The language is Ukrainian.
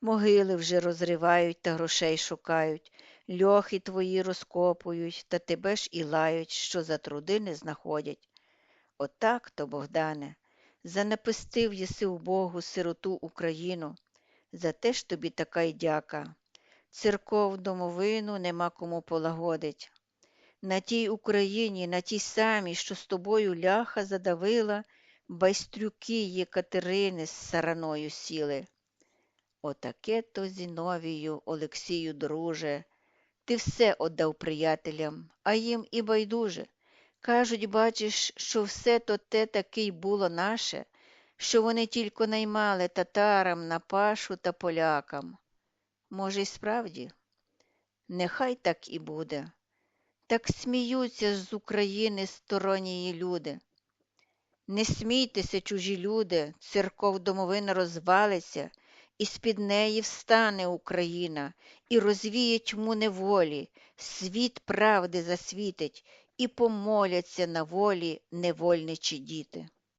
Могили вже розривають та грошей шукають, льохи твої розкопують, та тебе ж і лають, що за труди не знаходять. Отак то, Богдане, занапистив єси у Богу сироту Україну, за те ж тобі така й дяка. Церков домовину нема кому полагодить. На тій Україні, на тій самій, що з тобою ляха задавила, байстрюки Єкатерини з сараною сіли. Отаке то Зіновію, Олексію, друже, ти все отдав приятелям, а їм і байдуже. Кажуть, бачиш, що все то те таки й було наше, що вони тільки наймали татарам на пашу та полякам. Може, й справді? Нехай так і буде. Так сміються з України сторонні люди. Не смійтеся, чужі люди, церков домовина розвалиться, і з-під неї встане Україна, і розвіє тьму неволі, світ правди засвітить, і помоляться на волі невольничі діти.